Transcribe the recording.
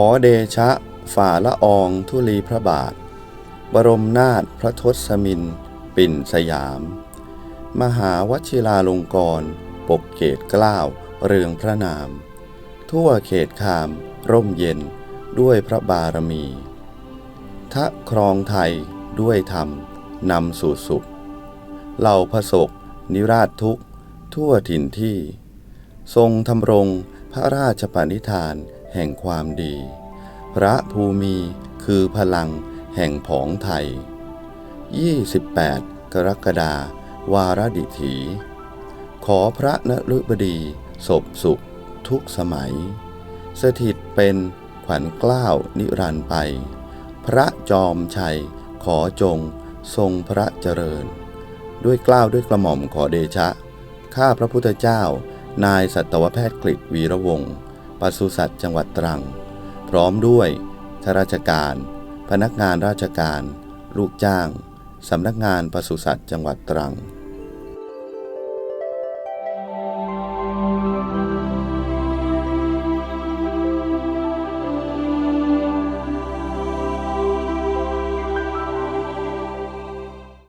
อเดชะ ฝ่าละอองธุลีพระบาท บรมนาถพระทศมิน ปิ่นสยาม มหาวชิราลงกรณปกเกตกล้าวเรืองพระนาม ทั่วเขตคาม ร่มเย็นด้วยพระบารมี ทะครองไทยด้วยธรรมนำสู่สุขเหล่าพระศกนิราชทุกทั่วถิ่นที่ ทรงทำรงพระราชปณิธาน แห่งความดี พระภูมิคือพลังแห่งผองไทย 28 กรกฎาวารดิถี ขอพระนฤบดีศพสุขทุกสมัย สถิตเป็นขวัญกล้าวนิรันต์ไป พระจอมชัยขอจงทรงพระเจริญ ด้วยกล้าวด้วยกระหม่อมขอเดชะ ข้าพระพุทธเจ้า นายสัตวแพทย์กฤษวีระวงศ์ ปศุสัตว์จังหวัดตรัง พร้อมด้วยข้าราชการ พนักงานราชการ ลูกจ้าง สำนักงานปศุสัตว์จังหวัดตรัง